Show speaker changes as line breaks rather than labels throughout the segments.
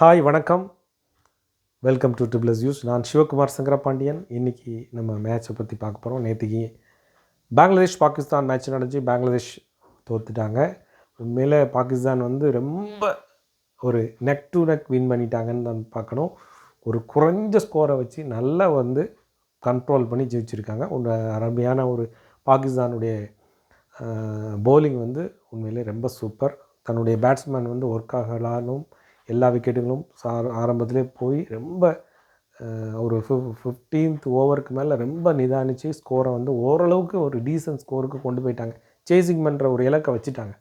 Hi வணக்கம். Welcome to triples use நான் சிவகுமார் சங்கரபாண்டியன். இன்றைக்கி நம்ம மேட்சை பற்றி பார்க்க போகிறோம் நேற்றுக்கு பங்களாதேஷ் பாகிஸ்தான் மேட்ச் நடந்துச்சு. பங்களாதேஷ் தோத்துட்டாங்க. உண்மையில் பாகிஸ்தான் வந்து ரொம்ப ஒரு நெக் டு நெக் வின் பண்ணிட்டாங்கன்னு தான் பார்க்கணும். ஒரு குறைஞ்ச ஸ்கோரை வச்சு நல்லா வந்து கண்ட்ரோல் பண்ணி ஜெயிச்சிருக்காங்க. ஒரு அருமையான ஒரு பாகிஸ்தானுடைய பவுலிங் வந்து உண்மையிலே ரொம்ப சூப்பர் தன்னுடைய பேட்ஸ்மேன் வந்து ஒர்க் ஆகலானும் எல்லா விக்கெட்டுகளும் சா ஆரம்பத்திலே போய் ரொம்ப ஒரு ஃபி ஃபிஃப்டீன்த் ஓவருக்கு மேலே ரொம்ப நிதானித்து ஸ்கோரை வந்து ஓரளவுக்கு ஒரு டீசன்ட் ஸ்கோருக்கு கொண்டு போயிட்டாங்க. சேசிங் பண்ணுற ஒரு இலக்கை வச்சுட்டாங்க.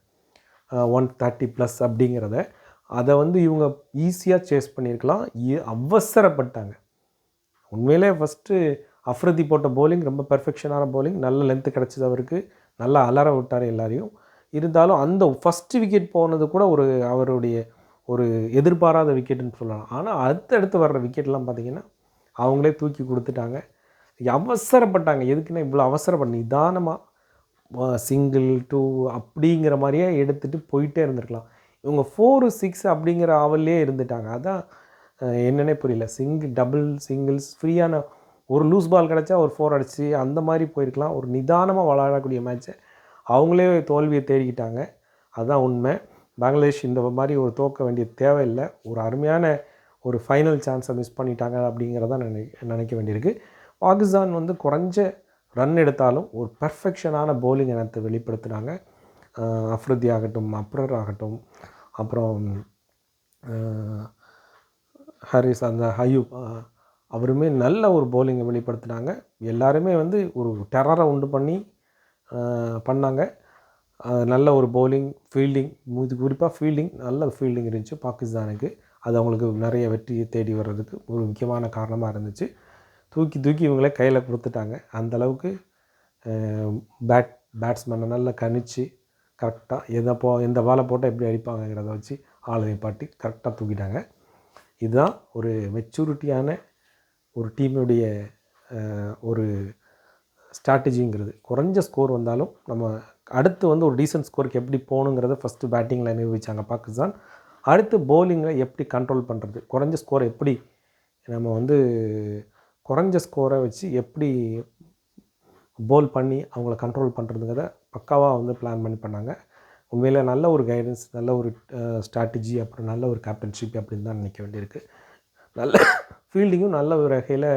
ஒன் தேர்ட்டி ப்ளஸ் அப்படிங்கிறத. அதை வந்து இவங்க ஈஸியாக சேஸ் பண்ணியிருக்கலாம். இ- அவசரப்பட்டாங்க. உண்மையிலே ஃபஸ்ட்டு அஃப்ரதி போட்ட போலிங் ரொம்ப பெர்ஃபெக்ஷனான போலிங் நல்ல லென்த்து கிடச்சிது அவருக்கு. நல்லா அலற விட்டார் எல்லாரையும். இருந்தாலும் அந்த ஃபஸ்ட்டு விக்கெட் போனது கூட ஒரு அவருடைய ஒரு எதிர்பாராத விக்கெட்டுன்னு சொல்லலாம். ஆனால் அடுத்தடுத்து வர்ற விக்கெட்லாம் பார்த்திங்கன்னா அவங்களே தூக்கி கொடுத்துட்டாங்க. அவசரப்பட்டாங்க. எதுக்குன்னா இவ்வளோ அவசரப்பட்ட நிதானமாக சிங்கிள் டூ அப்படிங்கிற மாதிரியே எடுத்துகிட்டு போயிட்டே இருந்திருக்கலாம். இவங்க ஃபோரு சிக்ஸ் அப்படிங்கிற ஆவல்லே இருந்துட்டாங்க. அதான் என்னன்னே புரியல. சிங்கிள் டபுள் சிங்கிள்ஸ் ஃப்ரீயான ஒரு லூஸ் பால் கிடச்சா ஒரு ஃபோர் அடிச்சு அந்த மாதிரி போயிருக்கலாம். ஒரு நிதானமாக விளையாடக்கூடிய மேட்ச்சை அவங்களே தோல்வியை தேடிக்கிட்டாங்க. அதுதான் உண்மை. பங்களாதேஷ் இந்த மாதிரி ஒரு தோக்க வேண்டிய தேவையில்லை. ஒரு அருமையான ஒரு ஃபைனல் சான்ஸை மிஸ் பண்ணிட்டாங்க அப்படிங்கிறத நினை நினைக்க வேண்டியிருக்கு. பாகிஸ்தான் வந்து குறைஞ்ச ரன் எடுத்தாலும் ஒரு பர்ஃபெக்ஷனான போலிங் இனத்தை வெளிப்படுத்தினாங்க. அஃப்ரிதி ஆகட்டும் அப்ரர் ஆகட்டும் அப்புறம் அஹ், ஹாரிஸ் அந்த ஹயூப் அவருமே நல்ல ஒரு போலிங்கை வெளிப்படுத்தினாங்க. எல்லாருமே வந்து ஒரு டெரரை உண்டு பண்ணி பண்ணாங்க. நல்ல ஒரு பவுலிங் ஃபீல்டிங் இது குறிப்பாக ஃபீல்டிங் நல்ல ஃபீல்டிங் இருந்துச்சு பாகிஸ்தானுக்கு. அது அவங்களுக்கு நிறைய வெற்றியை தேடி வர்றதுக்கு ஒரு முக்கியமான காரணமாக இருந்துச்சு. தூக்கி தூக்கி இவங்களே கையில் கொடுத்துட்டாங்க. அந்தளவுக்கு பேட் பேட்ஸ்மேனை நல்லா கணிச்சு கரெக்டாக எதை போ எந்த பாலை போட்டால் எப்படி அடிப்பாங்கங்கிறத வச்சு ஆளுமை பாட்டி கரெக்டாக தூக்கிட்டாங்க. இதுதான் ஒரு மெச்சூரிட்டியான ஒரு டீமுடைய ஒரு ஸ்ட்ராட்டஜிங்கிறது குறைஞ்ச ஸ்கோர் வந்தாலும் நம்ம அடுத்து வந்து ஒரு டீசன்ட் ஸ்கோருக்கு எப்படி போகணுங்கிறத ஃபஸ்ட்டு பேட்டிங்கில் நிரூபித்தாங்க பாகிஸ்தான். அடுத்து bowling-ல எப்படி கண்ட்ரோல் பண்ணுறது குறைஞ்ச ஸ்கோரை எப்படி? நம்ம வந்து குறைஞ்ச ஸ்கோரை வச்சு எப்படி போல் பண்ணி அவங்கள கண்ட்ரோல் பண்ணுறதுங்கிறத பக்காவாக வந்து பிளான் பண்ணி பண்ணாங்க. உண்மையில் நல்ல ஒரு கைடன்ஸ் நல்ல ஒரு ஸ்ட்ராட்டஜி அப்புறம் நல்ல ஒரு கேப்டன்ஷிப் அப்படின்னு தான் நினைக்க வேண்டியிருக்கு. நல்ல ஃபீல்டிங்கும் நல்ல ஒரு வகையில்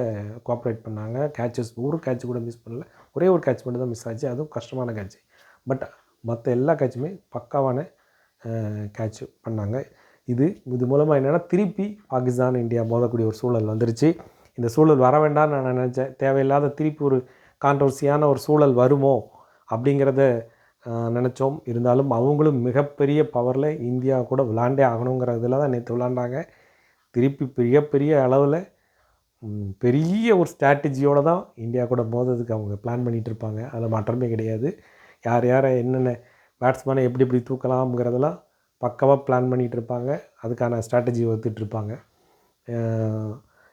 கோஆப்ரேட் பண்ணாங்க. கேட்சஸ் ஒரு கேட்ச் கூட மிஸ் பண்ணல. ஒரே ஒரு கேட்ச் மட்டும் தான் மிஸ் ஆச்சு. அதுவும் கஷ்டமான கேட்ச் பட் மற்ற எல்லா கேட்சுமே பக்காவான கேட்ச் பண்ணாங்க. இது இது மூலமாக என்னென்னா திருப்பி பாகிஸ்தான் இந்தியா மோதக்கூடிய ஒரு சூழல் வந்துருச்சு. இந்த சூழல் வர வேண்டாம்னு நான் நினச்சேன். தேவையில்லாத திருப்பி ஒரு கான்ட்ரவர்சியான ஒரு சூழல் வருமோ அப்படிங்கிறத நினச்சோம். இருந்தாலும் அவங்களும் மிகப்பெரிய பவரில் இந்தியா கூட விளாண்டே ஆகணுங்கிறதுல தான் நேற்று விளாண்டாங்க. திருப்பி பெரிய பெரிய அளவில் பெரிய ஒரு ஸ்ட்ராட்டஜியோடு தான் இந்தியா கூட மோதுறதுக்கு அவங்க பிளான் பண்ணிகிட்டு இருப்பாங்க. அதில் மாற்றமே கிடையாது. யார் யாரை என்னென்ன பேட்ஸ்மேனை எப்படி எப்படி தூக்கலாம்ங்கிறதெல்லாம் பக்காவாக பிளான் பண்ணிகிட்டு இருப்பாங்க அதுக்கான ஸ்ட்ராட்டஜி வகுத்துட்டு இருப்பாங்க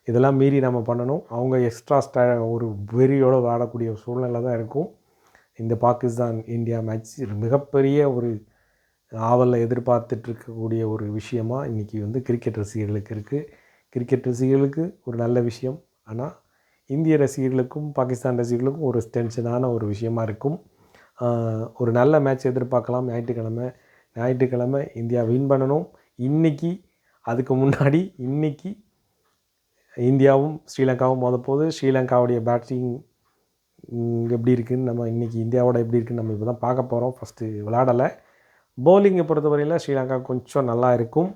இதெல்லாம் மீறி நம்ம பண்ணணும். அவங்க எக்ஸ்ட்ரா ஸ்டா ஒரு வெறியோடு வாடக்கூடிய சூழ்நிலை தான் இருக்கும். இந்த பாகிஸ்தான் இந்தியா மேட்ச் மிகப்பெரிய ஒரு ஆவலில் எதிர்பார்த்துட்ருக்கக்கூடிய ஒரு விஷயமாக இன்றைக்கி வந்து கிரிக்கெட் ரசிகர்களுக்கு இருக்குது கிரிக்கெட் ரசிகர்களுக்கு ஒரு நல்ல விஷயம். ஆனால் இந்திய ரசிகர்களுக்கும் பாகிஸ்தான் ரசிகர்களுக்கும் ஒரு டென்ஷனான ஒரு விஷயமா இருக்கும். ஒரு நல்ல மேட்ச் எதிர்பார்க்கலாம். ஞாயிற்றுக்கிழமை ஞாயிற்றுக்கிழமை இந்தியா வின் பண்ணணும். இன்றைக்கி அதுக்கு முன்னாடி இன்றைக்கி இந்தியாவும் ஸ்ரீலங்காவும் மோத போது ஸ்ரீலங்காவுடைய பேட்டிங் எப்படி இருக்குதுன்னு நம்ம இன்றைக்கி இந்தியாவோட எப்படி இருக்குதுன்னு நம்ம இப்போ தான் பார்க்க போகிறோம் ஃபஸ்ட்டு விளாடலை பவுலிங்கை பொறுத்தவரையில் ஸ்ரீலங்கா கொஞ்சம் நல்லா இருக்கும்.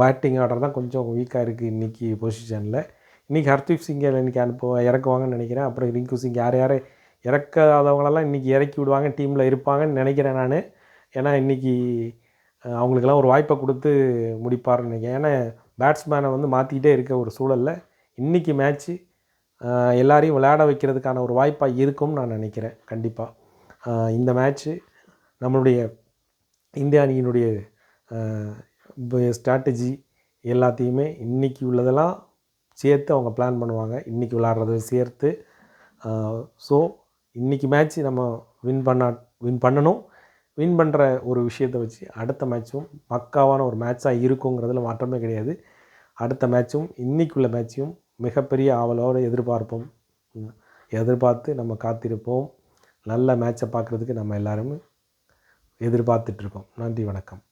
பேட்டிங் ஆர்டர் தான் கொஞ்சம் வீக்காக இருக்குது இன்றைக்கி பொசிஷனில் இன்றைக்கி ஹர்தீப் சிங்கை இன்றைக்கி அனுப்ப இறக்குவாங்கன்னு நினைக்கிறேன். அப்புறம் ரிங்கு சிங் யார் யார் இறக்காதவங்களெல்லாம் இன்றைக்கி இறக்கி விடுவாங்க டீமில் இருப்பாங்கன்னு நினைக்கிறேன் நான். ஏன்னா இன்றைக்கி அவங்களுக்கெல்லாம் ஒரு வாய்ப்பை கொடுத்து முடிப்பாருன்னு நினைக்கிறேன். ஏன்னா பேட்ஸ்மேனை வந்து மாற்றிக்கிட்டே இருக்க ஒரு சூழலில் இன்றைக்கி மேட்ச்சு எல்லாரையும் விளையாட வைக்கிறதுக்கான ஒரு வாய்ப்பாக இருக்கும்னு நான் நினைக்கிறேன். கண்டிப்பாக இந்த மேட்ச்சு நம்மளுடைய இந்திய அணியினுடைய ஸ்ட்ராட்டஜி எல்லாத்தையுமே இன்றைக்கி உள்ளதெல்லாம் சேர்த்து அவங்க பிளான் பண்ணுவாங்க. இன்றைக்கி விளாட்றத சேர்த்து ஸோ இன்றைக்கி மேட்ச் நம்ம வின் பண்ணா வின் பண்ணணும். வின் பண்ணுற ஒரு விஷயத்தை வச்சு அடுத்த மேட்சும் பக்காவான ஒரு மேட்ச்சாக இருக்குங்கிறதுல மாற்றமே கிடையாது. அடுத்த மேட்சும் இன்றைக்குள்ள மேட்சையும் மிகப்பெரிய ஆவலோடு எதிர்பார்ப்போம். எதிர்பார்த்து நம்ம காத்திருப்போம். நல்ல மேட்சை பார்க்குறதுக்கு நம்ம எல்லாரும் எதிர்பார்த்துட்ருக்கோம் நன்றி வணக்கம்.